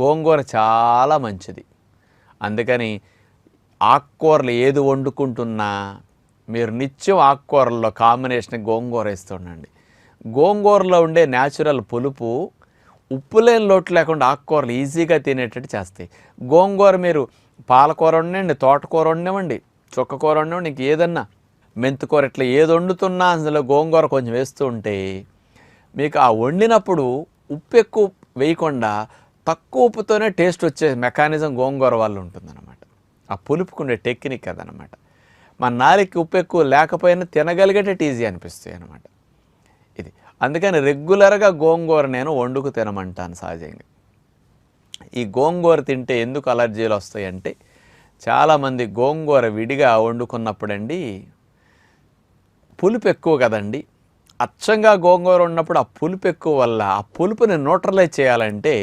గోంగూర చాలా మంచిది. అందుకని ఆకుకూరలు ఏది వండుకుంటున్నా మీరు నిత్యం ఆకుకూరల్లో కాంబినేషన్ గోంగూర వేస్తుండండి గోంగూరలో ఉండే న్యాచురల్ పులుపు ఉప్పు లేని లోటు లేకుండా ఆకుకూరలు ఈజీగా తినేటట్టు చేస్తాయి. గోంగూర మీరు పాలకూర వండండి తోటకూర వండవండి చుక్కకూర వండవండి ఇంక ఏదన్నా మెంతికూర ఇట్లా ఏది వండుతున్నా అందులో గోంగూర కొంచెం వేస్తూ ఉంటే మీకు ఆ వండినప్పుడు ఉప్పు ఎక్కువ వేయకుండా తక్కువ ఉప్పుతోనే టేస్ట్ వచ్చే మెకానిజం గోంగూర వల్ల ఉంటుందన్నమాట. ఆ పులుపుకుండే టెక్నిక్ అదనమాట మా నాలికి ఉప్పు ఎక్కువ లేకపోయినా తినగలిగేటట్టు ఈజీ అనిపిస్తాయి అనమాట ఇది. అందుకని రెగ్యులర్గా గోంగూర నేను వండుకు తినమంటాను సహజంగా. ఈ గోంగూర తింటే ఎందుకు అలర్జీలు వస్తాయంటే చాలామంది గోంగూర విడిగా వండుకున్నప్పుడండి పులుపు ఎక్కువ కదండి. అచ్చంగా గోంగూర ఉన్నప్పుడు ఆ పులుపు ఎక్కువ వల్ల ఆ పులుపుని న్యూట్రలైజ్ చేయాలంటే